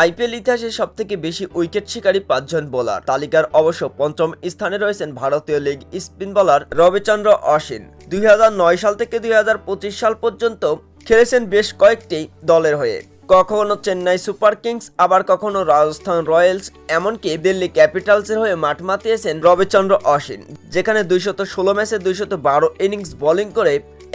IPL ইতিহাসে সব থেকে বেশি উইকেট শিকারী পাঁচজন বোলার। তালিকার অবশ্য পঞ্চম স্থানে রয়েছেন ভারতীয় leg spin bowler Ravichandra Ashwin. দুই হাজার নয় সাল থেকে দুই হাজার পঁচিশ সাল পর্যন্ত খেলেছেন বেশ কয়েকটি দলের হয়ে। কখনো চেন্নাই সুপার কিংস, আবার কখনো রাজস্থান রয়্যালস, এমনকি দিল্লি ক্যাপিটালসের হয়ে মাঠ মাতিয়েছেন রবিচন্দ্র অশ্বিন, যেখানে দুইশত ষোলো ম্যাচে দুইশত বারো ইনিংস বোলিং করে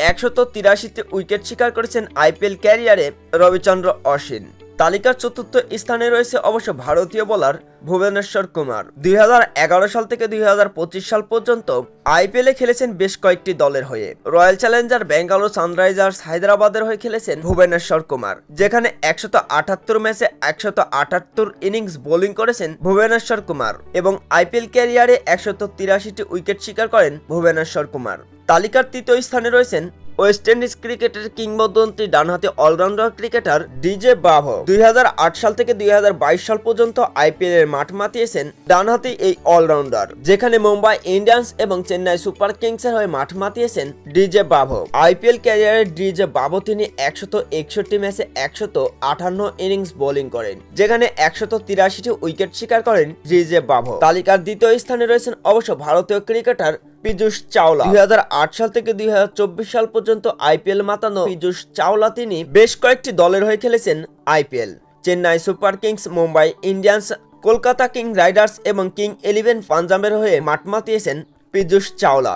একশত তিরাশিতে উইকেট শিকার করেছেন আইপিএল ক্যারিয়ারে রবিচন্দ্র অশ্বিন। তালিকার চতুর্থ স্থানে রয়েছে অবশ্য ভারতীয় বোলার ভুবনেশ্বর কুমার। দু হাজার এগারো সাল থেকে দুই হাজার পঁচিশ সাল পর্যন্ত আইপিএলে খেলেছেন বেশ কয়েকটি দলের হয়ে। রয়্যাল চ্যালেঞ্জার, বেঙ্গালুরু সানরাইজার্স, হায়দ্রাবাদের হয়ে খেলেছেন ভুবনেশ্বর কুমার। যেখানে একশত আটাত্তর ম্যাচে একশত আটাত্তর ইনিংস বোলিং করেছেন ভুবনেশ্বর কুমার এবং আইপিএল ক্যারিয়ারে একশত তিরাশিটি উইকেট শিকার করেন ভুবনেশ্বর কুমার। তালিকার তৃতীয় স্থানে রয়েছেন ওয়েস্ট ইন্ডিজ ক্রিকেটের কিংবদন্তি ডানহাতি অলরাউন্ডার ক্রিকেটার ডিজে বাভো দুই সাল থেকে দুই হাজার বাইশ সাল পর্যন্ত আইপিএল এর মাঠ মাতিয়েছেন ডানহাতি এই অলরাউন্ডার, যেখানে মুম্বাই ইন্ডিয়ান্স এবং চেন্নাই সুপার কিংসের হয়ে মাঠ মাতিয়েছেন ডিজে বাভো আইপিএল ক্যারিয়ারে ডিজে বাভো তিনি একশত একষট্টি ম্যাচে একশত আটান্ন ইনিংস বোলিং করেন, যেখানে একশত তিরাশিটি উইকেট শিকার করেন ডিজে বাভো তালিকার দ্বিতীয় স্থানে রয়েছেন অবশ্য ভারতীয় ক্রিকেটার পীযুষ চাওলা। দুই হাজার আট সাল থেকে দুই হাজার চব্বিশ সাল পর্যন্ত আইপিএল মাতানো পীযুষ চাওলা তিনি বেশ কয়েকটি দলের হয়ে খেলেছেন IPL Chennai Super Kings, Mumbai Indians, Kolkata King Riders এবং কিং ইলেভেন পাঞ্জাবের হয়ে মাঠ মাতিয়েছেন পীযুষ চাওলা।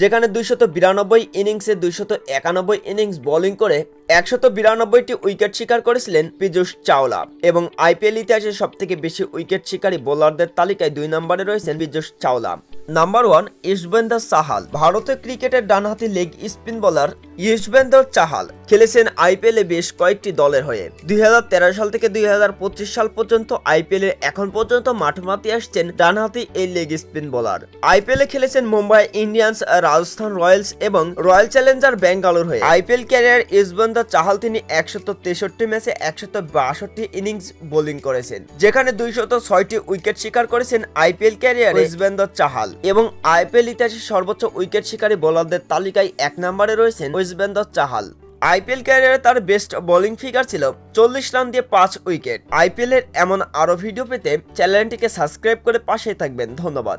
যেখানে দুইশত বিরানব্বই ইনিংসে দুইশত একানব্বই ইনিংস বোলিং করে একশত বিরানব্বইটি উইকেট শিকার করেছিলেন পীযুষ চাওলা এবং আইপিএল ইতিহাসে সব থেকে বেশি উইকেট শিকারী বোলারদের তালিকায় দুই নম্বরে রয়েছেন পীযুষ চাওলা। নাম্বার ওয়ান ইশবেন্দর চাহাল ভারতের ক্রিকেটের ডানহাতি leg spin bowler Yuzvendra Chahal খেলেছেন আইপিএল এ বেশ কয়েকটি দলের হয়ে। দুই হাজার তেরো সাল থেকে দুই হাজার পঁচিশ সাল পর্যন্ত আইপিএল এখন পর্যন্ত মাঠ মাতি আসছেন ডানহাতি এই লেগ স্পিন বোলার আইপিএল এ খেলেছেন মুম্বাই ইন্ডিয়ান্স রাজস্থান রয়্যালস এবং রয়্যাল চ্যালেঞ্জার বেঙ্গালুর হয়ে। আইপিএল ক্যারিয়ার ইশবেন্দর চাহাল তিনি একশত তেষট্টি ম্যাচে একশত বাষট্টি ইনিংস বোলিং করেছেন যেখানে দুইশত ছয়টি উইকেট শিকার করেছেন আইপিএল ক্যারিয়ার ইশবেন্দর চাহাল এবং আইপিএল ইতিহাসের সর্বোচ্চ উইকেট শিকারী বোলারদের তালিকায় এক নম্বরে রয়েছেন ইশবেন্দর চাহাল। আইপিএল ক্যারিয়ারে তার বেস্ট বোলিং ফিগার ছিল চল্লিশ রান দিয়ে পাঁচ উইকেট। আইপিএল এর এমন আরও ভিডিও পেতে চ্যানেলটিকে সাবস্ক্রাইব করে পাশে থাকবেন। ধন্যবাদ।